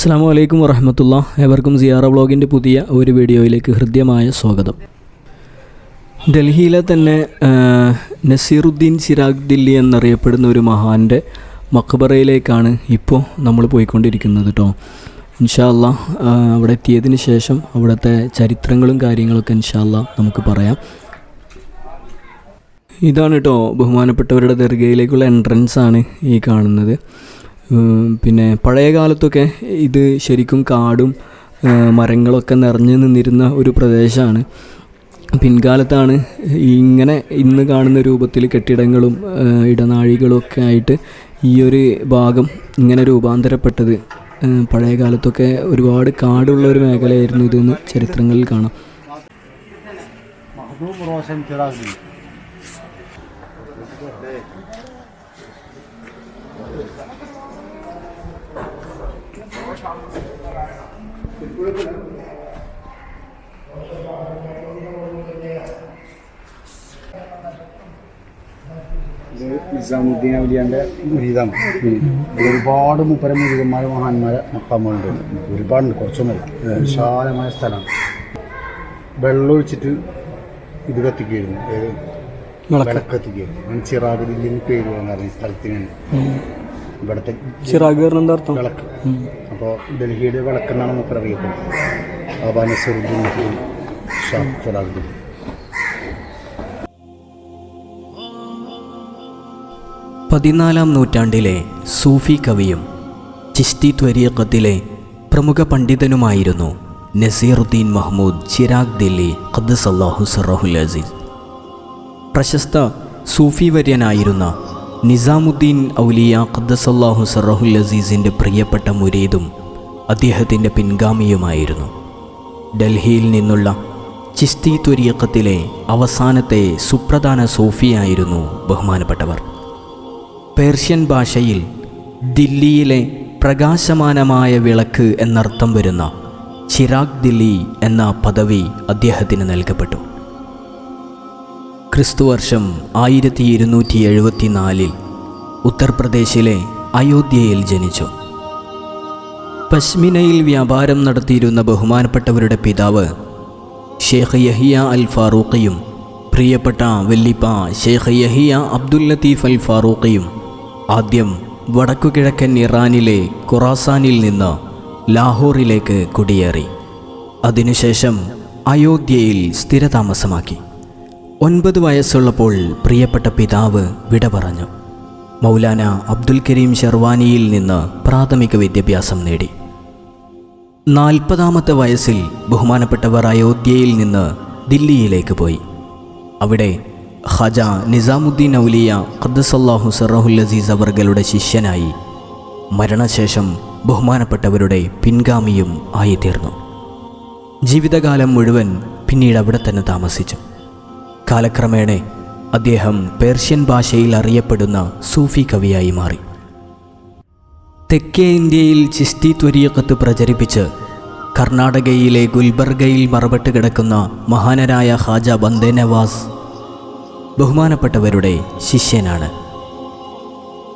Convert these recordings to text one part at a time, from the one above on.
അസ്സാം വലൈക്കും വറഹമത്തുള്ള ഏവർക്കും സിയാറ വ്ളോഗിന്റെ പുതിയ ഒരു വീഡിയോയിലേക്ക് ഹൃദ്യമായ സ്വാഗതം. ഡൽഹിയിലെ തന്നെ നസീറുദ്ദീൻ ചിരാഗ് ദില്ലി എന്നറിയപ്പെടുന്ന ഒരു മഹാന്റെ മക്ബറയിലേക്കാണ് ഇപ്പോൾ നമ്മൾ പോയിക്കൊണ്ടിരിക്കുന്നത് കേട്ടോ ഇൻഷാല്ല അവിടെ എത്തിയതിന് ശേഷം അവിടുത്തെ ചരിത്രങ്ങളും കാര്യങ്ങളൊക്കെ ഇൻഷാല്ല നമുക്ക് പറയാം. ഇതാണ് കേട്ടോ ബഹുമാനപ്പെട്ടവരുടെ ദർഗയിലേക്കുള്ള എൻട്രൻസ് ആണ് ഈ കാണുന്നത്. പിന്നെ പഴയ കാലത്തൊക്കെ ഇത് ശരിക്കും കാടും മരങ്ങളൊക്കെ നിറഞ്ഞു നിന്നിരുന്ന ഒരു പ്രദേശമാണ്. പിൻകാലത്താണ് ഇങ്ങനെ ഇന്ന് കാണുന്ന രൂപത്തിൽ കെട്ടിടങ്ങളും ഇടനാഴികളും ഒക്കെ ആയിട്ട് ഈ ഒരു ഭാഗം ഇങ്ങനെ രൂപാന്തരപ്പെട്ടത്. പഴയ കാലത്തൊക്കെ ഒരുപാട് കാടുള്ള ഒരു മേഖലയായിരുന്നു ഇതെന്ന് ചരിത്രങ്ങളിൽ കാണാം. നിസാമുദ്ദീൻ അവലിയാന്റെ മുരീതാണ് ഒരുപാട് മുപ്പര മുരുകന്മാരെ മഹാന്മാരെ മക്കാമുണ്ട്. ഒരുപാടുണ്ട് കുറച്ചൊന്നുമില്ല. വിശാലമായ സ്ഥലമാണ്. വെള്ളമൊഴിച്ചിട്ട് ഇത് കത്തിക്കുകയായിരുന്നു വിളക്കത്തിക്കായിരുന്നു വിളക്ക് കത്തിക്കുകയായിരുന്നു ചിറാഗിരില്ലെന്ന് പേര് വന്നായിരുന്നു ഈ സ്ഥലത്തിന് ഇവിടുത്തെ ചിറാഗ് അർത്ഥം? വിളക്ക്. അപ്പോൾ ഡൽഹിയുടെ വിളക്ക് എന്നാണ് നമുക്ക് അറിയപ്പെടുന്നത്. ഷാ ചിറാഗിരി പതിനാലാം നൂറ്റാണ്ടിലെ സൂഫി കവിയും ചിസ്തി ത്വരീഖത്തിലെ പ്രമുഖ പണ്ഡിതനുമായിരുന്നു നസീറുദ്ദീൻ മഹ്മൂദ് ചിരാഗ് ദില്ലി ഖദ്സല്ലാഹു സറഹുൽ അസീസ്. പ്രശസ്ത സൂഫി വര്യനായിരുന്ന നിസാമുദ്ദീൻ ഔലിയ ഖദ്ദസല്ലാഹു സറഹുൽ അസീസിന്റെ പ്രിയപ്പെട്ട മുരീദും അദ്ദേഹത്തിന്റെ പിൻഗാമിയുമായിരുന്നു. ഡൽഹിയിൽ നിന്നുള്ള ചിസ്തി തുരിയക്കത്തിലെ അവസാനത്തെ സുപ്രധാന സൂഫിയായിരുന്നു ബഹുമാനപ്പെട്ടവർ. പേർഷ്യൻ ഭാഷയിൽ ദില്ലിയിലെ പ്രകാശമാനമായ വിളക്ക് എന്നർത്ഥം വരുന്ന ചിരാഗ് ദില്ലി എന്ന പദവി അദ്ദേഹത്തിന് നൽകപ്പെട്ടു. ക്രിസ്തുവർഷം ആയിരത്തി ഇരുന്നൂറ്റി എഴുപത്തിനാലിൽ ഉത്തർപ്രദേശിലെ അയോധ്യയിൽ ജനിച്ചു. പശ്മിനയിൽ വ്യാപാരം നടത്തിയിരുന്ന ബഹുമാനപ്പെട്ടവരുടെ പിതാവ് ഷേഖ് യഹിയ അൽ ഫാറൂഖിയും പ്രിയപ്പെട്ട വെല്ലിപ്പ ഷേഖ് യഹിയ അബ്ദുൽ ലത്തീഫ് അൽ ഫാറൂഖിയും ആദ്യം വടക്കുകിഴക്കൻ ഇറാനിലെ ഖുറാസാനിൽ നിന്ന് ലാഹോറിലേക്ക് കുടിയേറി. അതിനുശേഷം അയോധ്യയിൽ സ്ഥിരതാമസമാക്കി. ഒൻപത് വയസ്സുള്ളപ്പോൾ പ്രിയപ്പെട്ട പിതാവ് വിട പറഞ്ഞു. മൗലാന അബ്ദുൽ കരീം ഷെർവാനിയിൽ നിന്ന് പ്രാഥമിക വിദ്യാഭ്യാസം നേടി. നാൽപ്പതാമത്തെ വയസ്സിൽ ബഹുമാനപ്പെട്ടവർ അയോധ്യയിൽ നിന്ന് ദില്ലിയിലേക്ക് പോയി. അവിടെ ഖജ നിസാമുദ്ദീൻ ഔലിയ ഖദ്സല്ലാഹു സറഹുൽ അസീസ് അവർകളുടെ ശിഷ്യനായി മരണശേഷം ബഹുമാനപ്പെട്ടവരുടെ പിൻഗാമിയും ആയിത്തീർന്നു. ജീവിതകാലം മുഴുവൻ പിന്നീട് അവിടെ തന്നെ താമസിച്ചു. കാലക്രമേണ അദ്ദേഹം പേർഷ്യൻ ഭാഷയിൽ അറിയപ്പെടുന്ന സൂഫി കവിയായി മാറി. തെക്കേ ഇന്ത്യയിൽ ചിസ്തി ത്വരീയക്കത്ത് പ്രചരിപ്പിച്ച് കർണാടകയിലെ ഗുൽബർഗയിൽ മറപെട്ട് കിടക്കുന്ന മഹാനരായ ഹാജ ബന്ദേ നവാസ് ബഹുമാനപ്പെട്ടവരുടെ ശിഷ്യനാണ്.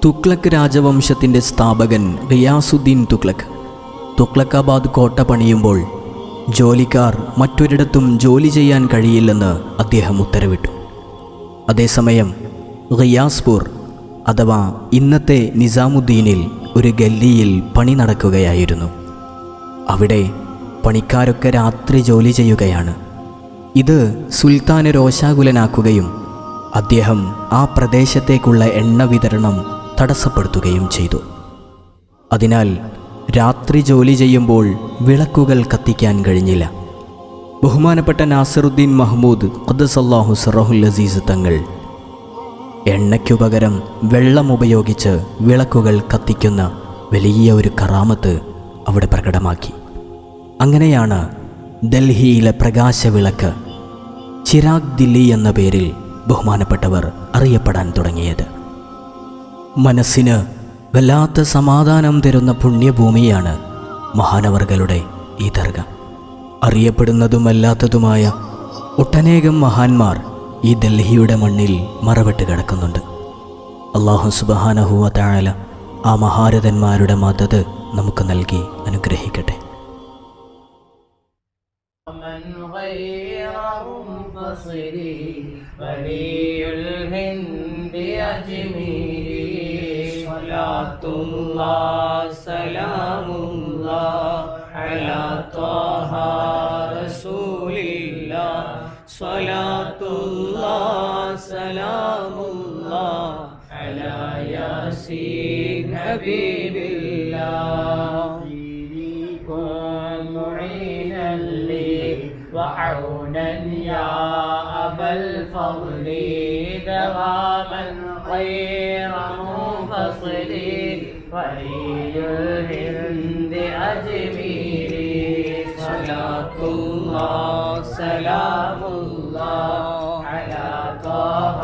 തുഗ്ലക് രാജവംശത്തിന്റെ സ്ഥാപകൻ റിയാസുദ്ദീൻ തുഗ്ലക് തുക്ലക്കാബാദ് കോട്ട പണിയുമ്പോൾ ജോലിക്കാർ മറ്റൊരിടത്തും ജോലി ചെയ്യാൻ കഴിയില്ലെന്ന് അദ്ദേഹം ഉത്തരവിട്ടു. അതേസമയം റിയാസ്പൂർ അഥവാ ഇന്നത്തെ നിസാമുദ്ദീനിൽ ഒരു ഗല്ലിയിൽ പണി നടക്കുകയായിരുന്നു. അവിടെ പണിക്കാരൊക്കെ രാത്രി ജോലി ചെയ്യുകയാണ്. ഇത് സുൽത്താനെ രോഷാകുലനാക്കുകയും അദ്ദേഹം ആ പ്രദേശത്തേക്കുള്ള എണ്ണ വിതരണം തടസ്സപ്പെടുത്തുകയും ചെയ്തു. അതിനാൽ രാത്രി ജോലി ചെയ്യുമ്പോൾ വിളക്കുകൾ കത്തിക്കാൻ കഴിഞ്ഞില്ല. ബഹുമാനപ്പെട്ട നാസറുദ്ദീൻ മഹ്മൂദ് ഖദ്സല്ലാഹു സറഹുൽ അസീസ് തങ്ങൾ എണ്ണയ്ക്കു പകരം വെള്ളം ഉപയോഗിച്ച് വിളക്കുകൾ കത്തിക്കുന്ന വലിയ ഒരു കറാമത്ത് അവിടെ പ്രകടമാക്കി. അങ്ങനെയാണ് ഡൽഹിയിലെ പ്രകാശവിളക്ക് ചിരാഗ് ദില്ലി എന്ന പേരിൽ ബഹുമാനപ്പെട്ടവർ അറിയപ്പെടാൻ തുടങ്ങിയത്. മനസ്സിന് വല്ലാത്ത സമാധാനം തരുന്ന പുണ്യഭൂമിയാണ് മഹാനവർകളുടെ ഈ ദർഗ അറിയപ്പെടുന്നതുമല്ലാത്തതുമായ ഒട്ടനേകം മഹാന്മാർ ഈ ഡൽഹിയുടെ മണ്ണിൽ മറവിട്ട് കിടക്കുന്നുണ്ട് അള്ളാഹു സുബഹാനഹുവ താഴല ആ മഹാരഥന്മാരുടെ മദത് നമുക്ക് നൽകി അനുഗ്രഹിക്കട്ടെ من غير منفصل ولي الهند أجمير صلاة الله سلام الله على طه رسول الله صلاة الله سلام الله على ياسين حبيب الله كن معينا لي وعونا يا أبا الفضل دواما غير منفصل ولي الهند أجميري صلاة الله سلام الله على طه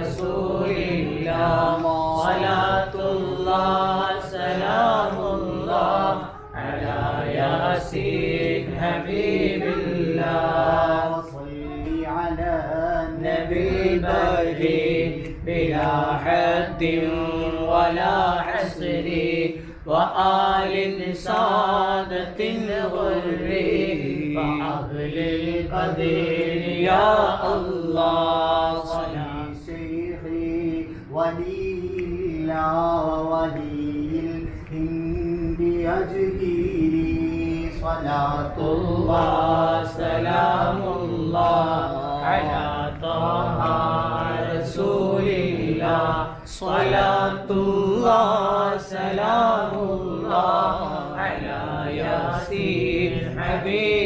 رسول الله صلاة الله سلام الله على ياسين حبيب الله بلا حد ولا حصر وآل سادة غر وأهل القدر يا الله صلاة شيخي ولي الله ولي الهند أجهيري صلاة الله سلام الله على طه صلاه سلام الله على ياسين حبيب